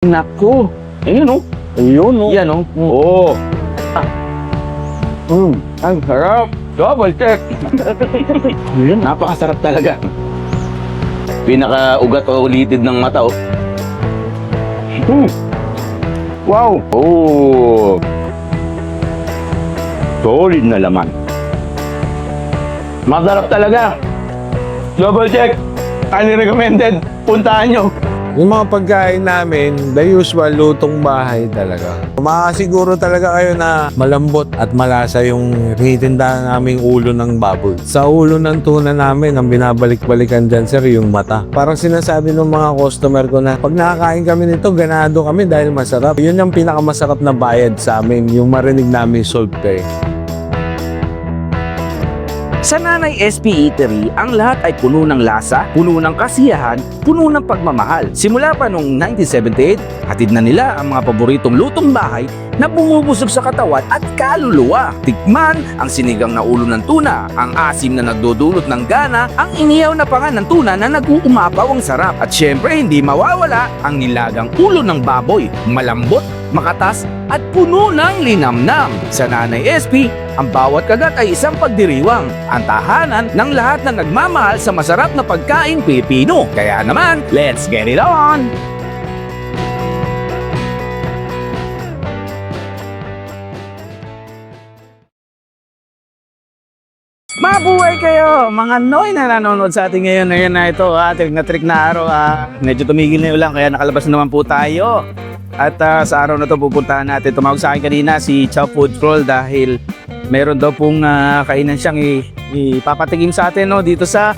Naku. Ayun oh. Ayun oh. Yan oh. Oo. Mm. Ang sarap. Double check. Ayun. Napakasarap talaga. Pinaka-ugat o ulitid ng mata oh. Mm. Wow. Oh. Solid na laman. Masarap talaga. Double check. Highly recommended. Puntahan nyo. Yung mga pagkain namin, the usual lutong bahay talaga. Makasiguro talaga kayo na malambot at malasa yung tinitindahan naming ulo ng baboy. Sa ulo ng tuna namin, ang binabalik-balikan dyan, sir, yung mata. Parang sinasabi ng mga customer ko na pag nakakain kami nito, ganado kami dahil masarap. Yun yung pinakamasarap na bayad sa amin, yung marinig namin sold pay. Sa Nanay SP Eatery, ang lahat ay puno ng lasa, puno ng kasiyahan, puno ng pagmamahal. Simula pa noong 1978, hatid na nila ang mga paboritong lutong bahay na bumubusog sa katawan at kaluluwa. Tikman ang sinigang na ulo ng tuna, ang asim na nagdudulot ng gana, ang inihaw na panga ng tuna na nag-uumapaw ang sarap. At syempre, hindi mawawala ang nilagang ulo ng baboy, malambot, makatas at puno ng linamnam. Sa Nanay SP, ang bawat kagat ay isang pagdiriwang, ang tahanan ng lahat na nagmamahal sa masarap na pagkain Pilipino. Kaya naman, let's get it on! Mabuhay kayo, mga Noy na nanonood sa atin ngayon. Ngayon na ito, ah, trick na trick na araw. Ah. Medyo tumigil na yung ulan, kaya nakalabas na naman po tayo. At ah, sa araw na to pupuntahan natin. Tumawag sa akin kanina si Chow Food Crawl dahil meron daw pong ah, kainan siyang ipapatigim sa atin no, dito sa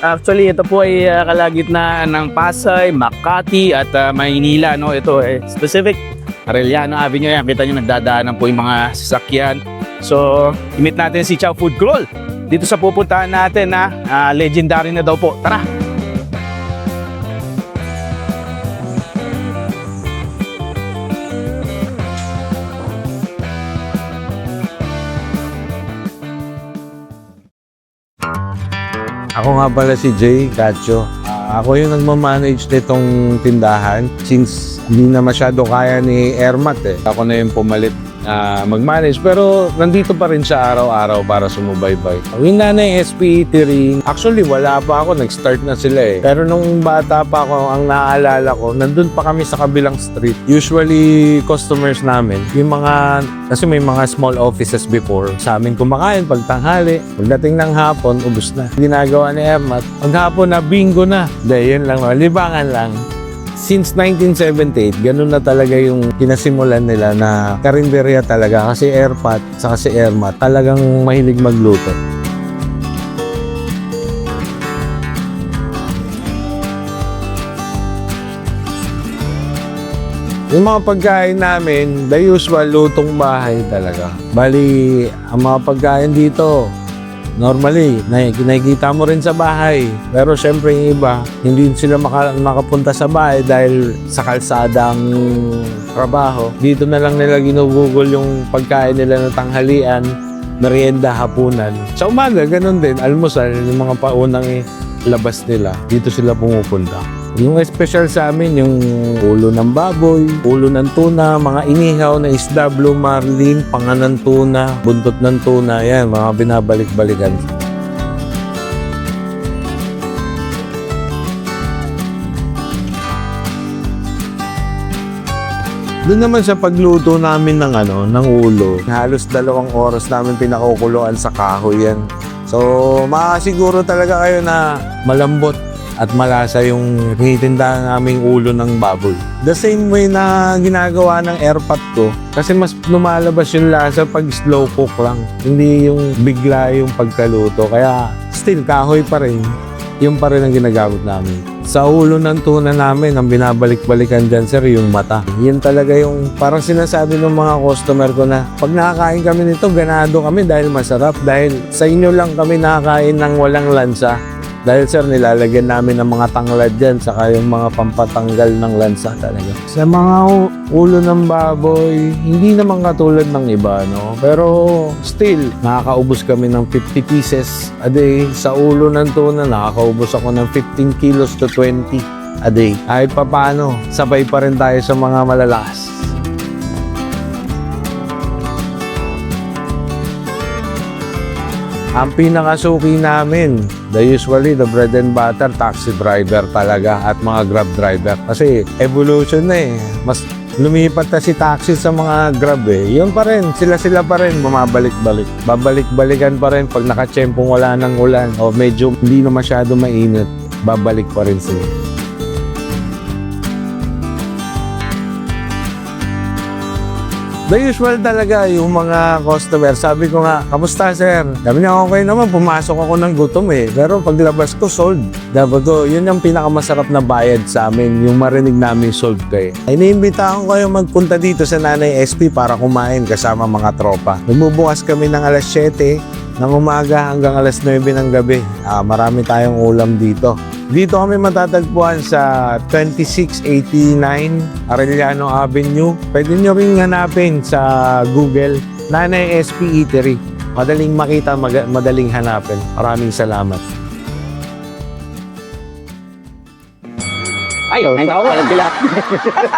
Actually, ito po ay ah, kalagitnaan ng Pasay, Makati at ah, Maynila. No? Ito eh, specific Arellano Avenue. Yan, kita nyo nagdadaanan po yung mga sasakyan. So, imit natin si Chow Food Crawl dito sa pupuntahan natin na ah, legendary na daw po. Tara! Ako nga pala si Jay Cacho. Ah, ako yung nagmamanage nitong tindahan since hindi na masyado kaya ni Ermat eh. Ako na yung pumalit na mag-manage pero nandito pa rin siya araw-araw para sumubaybay. Yung nanay SPE ring, actually wala pa ako, nag-start na sila eh. Pero nung bata pa ako, ang naaalala ko, nandun pa kami sa kabilang street. Usually customers namin, yung mga, kasi may mga small offices before, sa amin kumakain pag tanghali, pagdating ng hapon, ubus na. Ginagawa ni Ermat, pag hapon na, bingo na. Hindi, yun lang, libangan lang. Since 1978, ganun na talaga yung kinasimulan nila na karinderya talaga kasi Airpat sa si Airmat talagang mahilig magluto. Yung mga pagkain namin, the usual lutong bahay talaga. Bali, ang mga pagkain dito, normally, na- nakikita mo rin sa bahay. Pero syempre yung iba, hindi sila maka- makapunta sa bahay dahil sa kalsadang trabaho. Dito na lang nila ginugugol yung pagkain nila ng tanghalian, merienda, hapunan. Sa umaga, ganun din, almusal, yung mga paunang eh, labas nila. Dito sila pumupunta. Yung special sa amin, yung ulo ng baboy, ulo ng tuna, mga inihaw na isda, blue marlin, panga ng tuna, buntot ng tuna, yan, mga binabalik-balikan. Doon naman sa pagluto namin ng ano, ng ulo, halos dalawang oras namin pinakukuluan sa kahoy yan. So, makasiguro talaga kayo na malambot at malasa yung tinitindahan naming ulo ng baboy. The same way na ginagawa ng airpot ko, kasi mas lumalabas yung lasa pag slow cook lang. Hindi yung bigla yung pagkaluto. Kaya still kahoy pa rin. Yung pa rin ang ginagamit namin. Sa ulo ng tuna namin, ang binabalik-balikan dyan, sir, yung mata. Yun talaga yung parang sinasabi ng mga customer ko na pag nakakain kami nito, ganado kami dahil masarap. Dahil sa inyo lang kami nakakain ng walang lansa. Dahil sir, nilalagyan namin ng mga tanglad dyan, saka yung mga pampatanggal ng lansa talaga. Sa mga ulo ng baboy, hindi naman katulad ng iba, no? Pero still, nakakaubos kami ng 50 pieces a day. Sa ulo ng tuna, nakakaubos ako ng 15 kilos to 20. a day. Kahit pa paano, sabay pa rin tayo sa mga malalakas. Ang pinakasuki namin, the usually the bread and butter taxi driver talaga at mga grab driver. Kasi evolution na eh. Mas lumipat na si taxi sa mga grab eh. Yun pa rin, sila-sila pa rin bumabalik-balik. Babalik-balikan pa rin pag nakachempong wala ng ulan o medyo hindi na masyado mainit. Babalik pa rin sila. The usual talaga yung mga customer. Sabi ko nga, kamusta sir? Sabi niya, okay naman, pumasok ako ng gutom eh. Pero paglabas ko, sold. Dapat ko, yun yung pinakamasarap na bayad sa amin, yung marinig namin sold kayo. Iniimbitahan ko kayo magpunta dito sa Nanay SP para kumain kasama mga tropa. Nagbubukas kami ng alas 7 ng umaga hanggang alas 9 ng gabi. Ah, marami tayong ulam dito. Dito kami matatagpuan sa 2689 Arellano Avenue. Pwede nyo rin hanapin sa Google Nanay SP Eatery. Madaling makita, mag- madaling hanapin. Maraming salamat. Ay, ay, ako walang pila.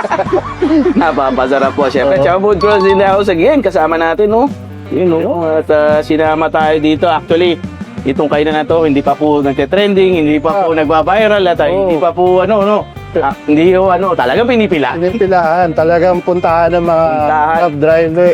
Napapasarap po. Siyempre, Chow Food Cross in the house again. Kasama natin, no? Yun, no? At ah, sinama tayo dito. Actually, itong kainan na to, hindi pa po nagte-trending, hindi pa po nagba-viral, at ah, hindi pa po, ano, no? Ah, hindi po, ano, talagang pinipila. Pinipilahan, talagang puntahan ng mga Puntahan. cab driver,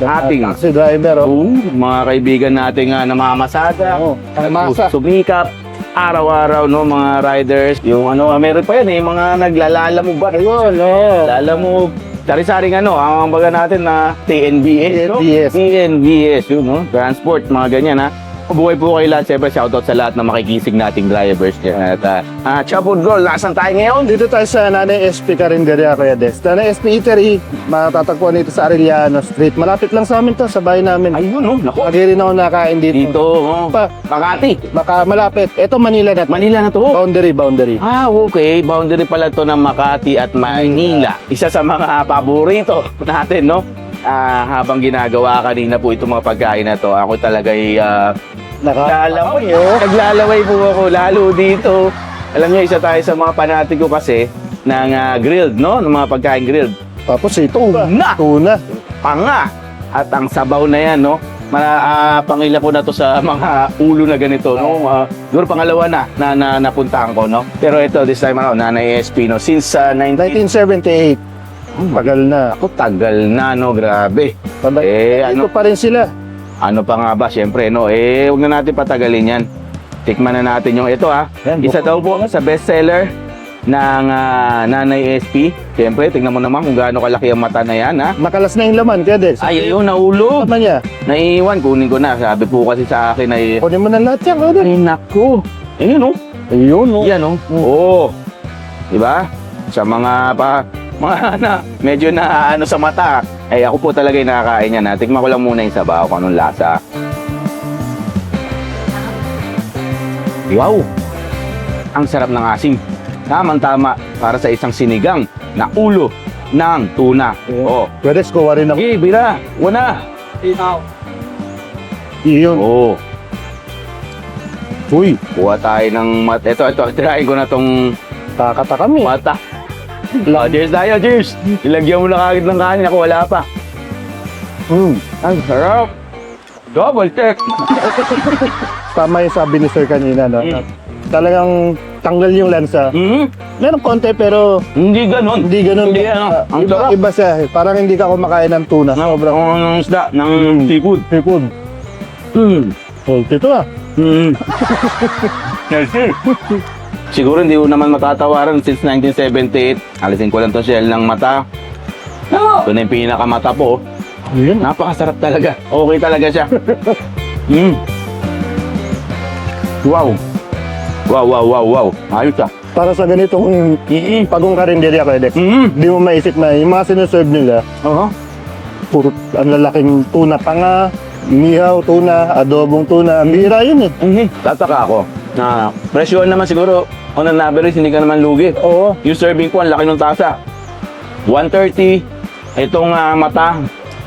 Ating. taxi driver, oh. Oo, mga kaibigan natin nga namamasada, Oo, masa. sumikap, araw-araw, no, mga riders. Yung ano, ah, meron pa yan, eh, mga naglalalamog ba? Ayun, oh. Lalamog. Sari-saring ano, ang baga natin na TNBS, no? TNBS. TNBS, yun, no? Transport, mga ganyan, ha? Mabuhay po kayo lahat. Siyempre, shoutout sa lahat na makikisig nating drivers. At, uh, uh, Chapod Girl, nasan tayo ngayon? Dito tayo sa Nanay SP Carinderia, Kuya Des. Nanay SP Eatery, matatagpuan dito sa Arellano Street. Malapit lang sa amin to, sa bahay namin. Ayun, no? Naku. Lagi rin ako nakain dito. Dito, oh. Pa, Makati. baka malapit. Ito Manila na. Manila na to. Boundary, boundary. Ah, okay. Boundary pala to ng Makati at Manila. Isa sa mga paborito natin, no? Ah, habang ginagawa kanina po itong mga pagkain na to, ako talaga'y uh, naglalaway. oh. Naglalaway po ako, lalo dito. Alam niyo, isa tayo sa mga panatiko kasi ng ah, grilled, no? Ng mga pagkain grilled. Tapos ito, Tuna! tuna. Panga! At ang sabaw na yan, no? Mana, ah, pangila po na to sa mga ulo na ganito, no? Uh, siguro pangalawa na, na, na napuntahan ko, no? Pero ito, this time around, Nanay SP, no? Since uh, 19... 1978. Tagal na. Ako, tagal na, no? Grabe. Tabay. Eh, ano, pa rin sila. ano pa nga ba? Siyempre, no? Eh, huwag na natin patagalin yan. Tikman na natin yung ito, ha? Yan, Isa daw po sa bestseller ng ah, Nanay SP. Siyempre, tingnan mo naman kung gaano kalaki ang mata na yan, ha? Makalas na yung laman, Kuya Des. Ay, ayun, naulog. Tama niya. Naiiwan, kunin ko na. Sabi po kasi sa akin ay... Kunin mo na lahat yan, Des. Ay, naku. Ayun, oh. Ayun, oh. Yan, oh. Oo. Diba? Sa mga pa... Mga na, medyo na ano sa mata. Ay, ako po talaga yung nakakain yan. Tikman ko lang muna yung sabaw kung anong lasa. Wow! Ang sarap ng asim. Tamang-tama para sa isang sinigang na ulo ng tuna. Yeah. Oh. Kuya Des, kuha rin ako. Sige, bira. Una. Yun. Oo. Uy, kuha tayo ng mat. Ito, ito, tirahin ko na tong Kakata kami. mata. Oh, cheers tayo, cheers! Ilagyan mo na kagad ng kanin ako, wala pa. Mm. Ang sarap! Double check! Tama yung sabi ni Sir kanina, no? Mm. Talagang tanggal yung lansa. Hmm? Meron konti pero Hindi ganun. hindi ganun. Hindi, ano, ang iba, sarap. iba siya. eh. Parang hindi ka kumakain ng tuna. Sobrang ng isda, ng seafood. Seafood. Hmm. Salty to ah. Hmm. Siguro hindi ko naman matatawaran since 1978. Alisin ko lang to shell ng mata. Ito na yung pinakamata po. Yun. Napakasarap talaga. Okay talaga siya. mm. Wow. Wow, wow, wow, wow. Ayos ah. Para sa ganitong Mm. pagong karinderya ko, Alex. Mm. Di mo maisip na yung mga sinuserve nila, Oo. puro ang lalaking tuna panga, nihaw, tuna, adobong tuna. Ang bihira yun eh. Mhm. Tataka ako na presyon naman siguro on an average hindi ka naman lugi. Oo. Yung serving ko, ang laki ng tasa. 130. Itong ah, mata.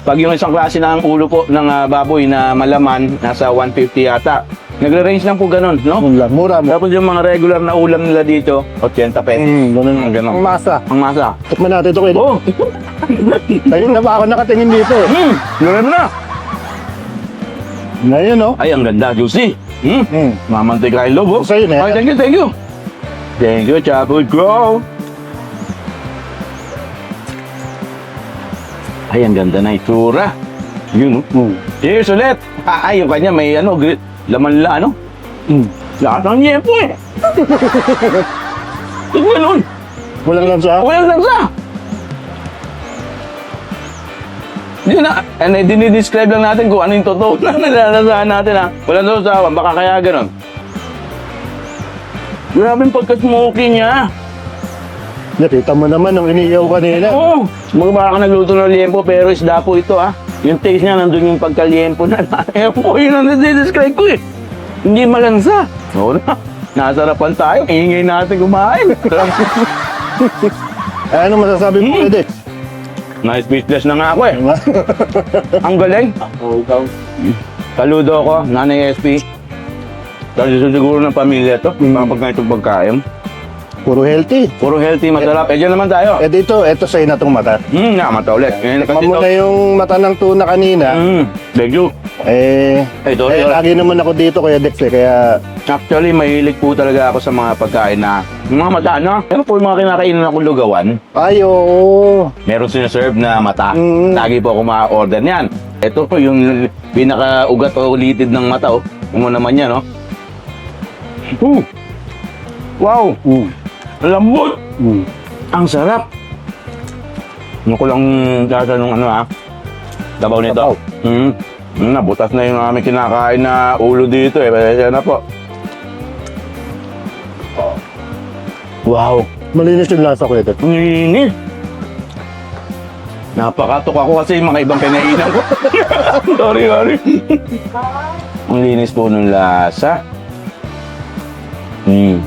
Pag yung isang klase ng ulo po ng ah, baboy na malaman, nasa 150 yata. Nagre-range lang po ganun, no? Mura mo. Tapos yung mga regular na ulam nila dito, 80 pesos. Mm, ganun. Ang ganun. Ang masa. Ang masa. Tikman natin ito kayo. Oh! Tayo na ba ako nakatingin dito? Hmm! Ganun mo na! Ngayon, no? Ay, ang ganda, juicy. Hmm! Hmm. Mamantika yung lobo. Sa'yo na. Ay, thank you, thank you. Thank you, Chapel Grow. Ay, ang ganda na itsura. Yun, oh. Hmm. Cheers ulit. Ah, ay, yung kanya may ano, laman la, ano? Hmm. Lahat ng yepo eh. Tingnan nun. Walang lang sa Walang langsa. Hindi na, ano, dinidescribe lang natin kung ano yung totoo na nalalasahan natin ha. Walang sausawan, baka kaya ganun. Grabe pagka-smoky niya. Nakita mo naman nung iniyaw kanina. Oo, oh, baka ka nagluto ng liempo pero isda po ito ah. Yung taste niya, nandun yung pagka-liempo na. Ayaw po, yun ang nade-describe ko eh. Hindi malansa. Oo na. Nasarapan tayo, ingay natin kumain. Eh, ano masasabi mo, Hmm. Ede? nice speechless na nga ako eh. Ang galing. Saludo ako, Nanay SP. Tradisyon siguro ng pamilya to, Mm. mga pag ganitong pagkain. Puro healthy. Puro healthy, masarap. Eh, dyan naman tayo. Eh dito, eto sa'yo na tong mata. Hmm, namata ulit. Eh, Tikman mo na yung mata ng tuna kanina. Hmm, thank you. Eh, Eh, sorry. eh, lagi naman ako dito kaya Dex eh. Kaya, Actually, mahilig po talaga ako sa mga pagkain na mga mata, no? Pero po yung mga kinakainan akong lugawan, ay oo. meron sinaserve na mata. Mm. Lagi po ako ma-order niyan. Ito po yung pinaka-ugat o litid ng mata, oh. Yung naman yan, no? Uh! Wow! Mm. Lambot! Mm. Ang sarap! Ano ko lang kasa nung ano, ha? Dabaw nito. Hmm. Hmm, nabutas na yung aming kinakain na ulo dito, eh. Pasensya na po. Wow! Malinis yung lasa ko, Ede. Ang linis. Napakatok ako kasi yung mga ibang kinainan ko. sorry, sorry. Ang linis po ng lasa. Hmm.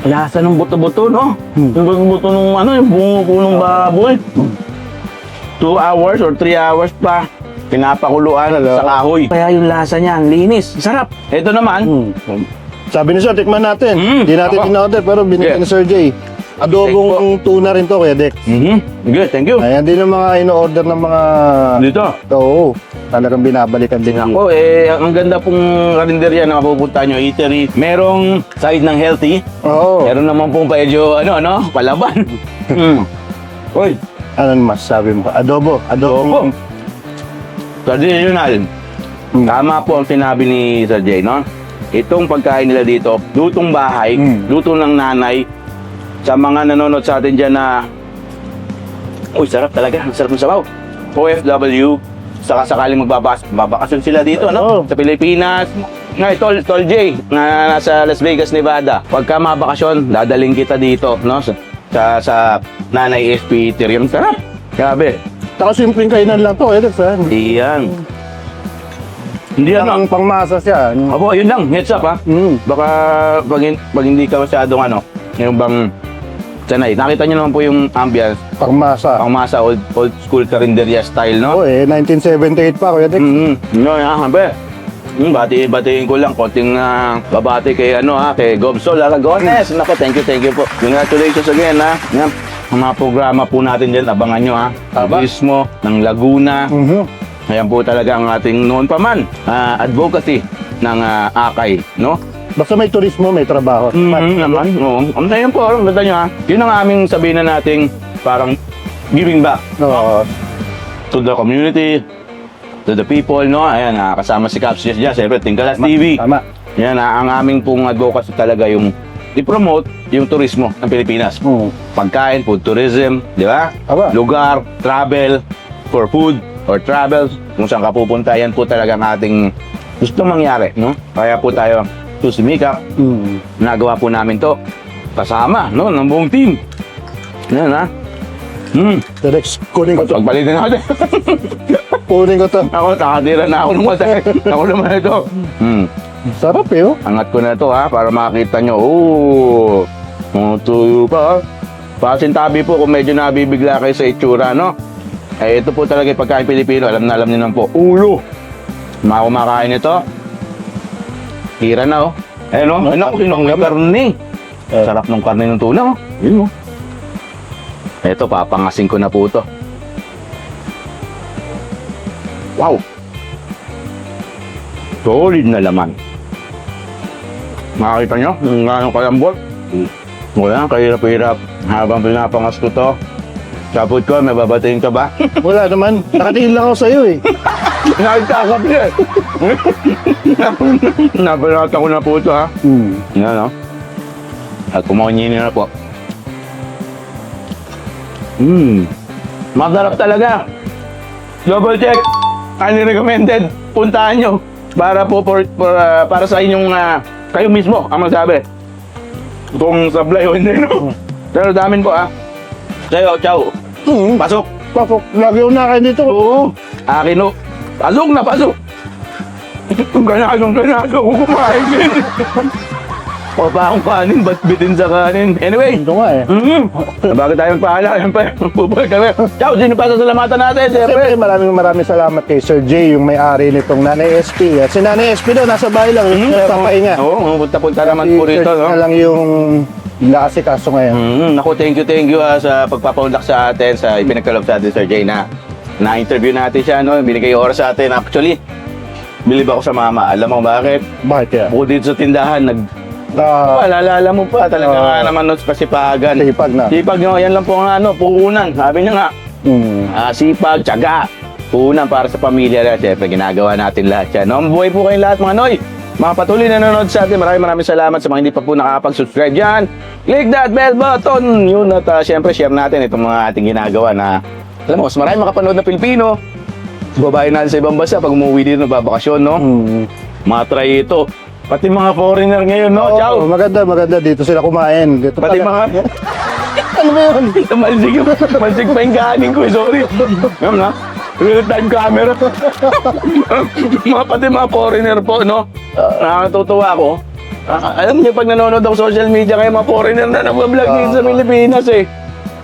Lasa ng buto-buto, no? Hmm. Yung buto-buto ng ano, yung bungo ng baboy. Two hours or three hours pa. Pinapakuluan sa kahoy. Kaya yung lasa niya, ang linis. Sarap. Ito naman, Mm. Sabi ni Sir, tikman natin. Mm. Hindi natin Ako. in-order pero binigyan Yeah. ni Sir Jay. Adobong tuna rin to, Kuya Dex. mhm, good, thank you. Ayan din ang mga in-order ng mga... Dito. Oo, talagang binabalikan din. Ako, eh, ang ganda pong karinderya na mapupunta nyo, eatery. Merong side ng healthy. Oo. Meron naman pong medyo, ano, ano, palaban. mm. Uy, Ano masasabi mo? Adobo. Adobo. Adobo. traditional. Mm. Tama po ang sinabi ni Sir Jay, no? Itong pagkain nila dito, lutong bahay, Mm. luto ng nanay. Sa mga nanonood sa atin dyan na, uy, sarap talaga, ang sarap ng sabaw. OFW, saka sakaling magbabas, babakasyon sila dito, Oo. no? Sa Pilipinas. Nga, Tol, Tol J, na nasa Las Vegas, Nevada. Pagka mabakasyon, dadaling kita dito, no? Sa, sa, sa Nanay SP Eatery. Ang sarap. Grabe. Saka simpleng kainan lang to, Dex. ha? Iyan. Hindi ano. Ang pangmasa siya. ano? Abo, yun lang. Heads up, ha? Mm. Baka pag, pag hindi ka masyadong ano, yung bang sanay. Nakita niyo naman po yung ambience. Pangmasa. Ang masa old, old school carinderia style, no? Oo eh, 1978 pa, Kuya Dex. Mm-hmm. No, yan, habi. Hmm, bati batiin ko lang konting ah, babati kay ano ha, kay Gobsol Aragones. Nako, thank you, thank you po. Congratulations again ha. Yan, ang mga programa po natin diyan, abangan nyo ha. Tama. Turismo ng Laguna. Mhm. Ayan po talaga ang ating noon pa man, ah, advocacy ng ah, Akay, no? Basta may turismo, may trabaho. Mm, naman, oo. Ang tayo po, ang ganda nyo ha. Yun ang aming sabihin na nating parang giving back Oo. to the community, to the people, no? Ayan, ah, kasama si Caps Yes dyan, siyempre, Tingkalas TV. Tama. Yan, ah, ang aming pong advocacy talaga yung i-promote yung turismo ng Pilipinas. Mm. Pagkain, food tourism, di ba? Aba. Lugar, travel, for food or travels, kung saan ka pupunta, yan po talaga ang ating gusto mangyari, no? Kaya po tayo susumikap, Mm. nagawa po namin to kasama, no, ng buong team. Yan, ha? Hmm, Kuya Dex, kunin ko to. pagpalitin natin. Kunin ko to. ako, nakatira na ako ng masakit. ako naman ito. Hmm. Sarap eh, oh. Angat ko na to ha, para makita nyo. Oh, tuyo pa. Pasintabi po kung medyo nabibigla kayo sa itsura, no? Eh, ito po talaga yung pagkain Pilipino. Alam na alam niyo naman po. Ulo. Mga kumakain ito. Tira na oh. Ayun oh. Ano, sinong karne. Sarap ng karne ng tuna oh. Yun oh. Ito, papangasin ko na po ito. Wow! Solid na laman. Makakita nyo, kung gaano kalambot. Wala, kahirap-hirap. Habang pinapangas ko to, Kapot ko, may babatiin ka ba? Wala naman. Nakatingin lang ako sa iyo eh. Nagkakap niya. Nabalata ko na po ito ha. Hmm. Yan no? At kumakanyin na po. Mmm. Masarap talaga. Double check. Highly recommended. Puntahan nyo. Para po for, for, ah, para sa inyong ah, kayo mismo ang magsabi. Kung sablay o hindi no. Pero damin po ah. Kayo, ciao. Hmm. Pasok. Papok. Lagi ako nakain dito. Oo. Akin no. Pasok na, pasok. Kung ganasong ganasong ko kumain din. O pa akong kanin, ba't bitin sa kanin? Anyway, Ito nga eh. mm Bago tayo magpahala, yan pa, bubalik kami. Ciao, sino pa sasalamatan natin? Siyempre. Siyempre, maraming maraming salamat kay Sir J, yung may-ari nitong Nanay SP. At si Nanay SP daw, nasa bahay lang, Mm, nagpapahinga. Oo, punta-punta naman Si po rito, Sir no? na lang yung naasikaso ngayon. Mm, naku, thank you, thank you ah, sa pagpapaunlak sa atin, sa ipinagkalog sa atin, Sir Jay, na na-interview natin siya, no? Binigay oras sa atin. Actually, bilib ako sa mama. Alam mo bakit? Bakit kaya? Bukod dito sa tindahan, nag... Ah, Alala mo pa, talaga Oo. nga naman no, kasipagan. sipag na. Sipag nyo, yan lang po ang ano, puhunan. Sabi niya nga, Hmm. ah, sipag, tiyaga. Puhunan para sa pamilya na. Siyempre, ginagawa natin lahat yan. No? Mabuhay po kayong lahat mga noy. Mga patuloy na nanonood sa atin, maraming maraming salamat sa mga hindi pa po nakakapag-subscribe dyan. Click that bell button! Yun at uh, siyempre share natin itong mga ating ginagawa na alam mo, mas marami makapanood na Pilipino. Babae natin sa ibang bansa pag umuwi dito na babakasyon, no? Hmm. Mga try ito. Pati mga foreigner ngayon, no? Ciao! Oo, maganda, maganda. Dito sila kumain. Dito Pati mga Ano ba yun? Malsig yung, malsig pa yung kanin ko, eh, sorry. Ngayon na, real time camera. mga pati mga foreigner po, no? Nakakatutuwa ako. Ah, alam niyo, pag nanonood ako social media, kayo mga foreigner na nag-vlog dito sa Pilipinas eh.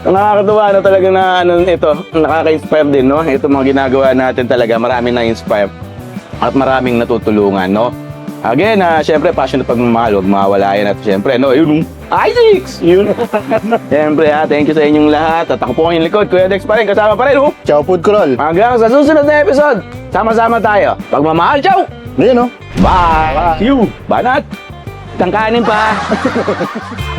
Nakakatuwa na talaga na ano, ito, nakaka-inspire din, no? Ito mga ginagawa natin talaga, maraming na-inspire at maraming natutulungan, no? Again, ah, syempre, passion at pagmamahal, huwag mawala yan. At syempre, no, yun, Isaacs! Yun. syempre, ha, thank you sa inyong lahat. At ako po ang likod, Kuya Dex pa rin, kasama pa rin, oh. Ciao, food crawl. Hanggang sa susunod na episode, sama-sama tayo. Pagmamahal, ciao! Ayun, no? Bye! See you! Banat! Tangkanin pa!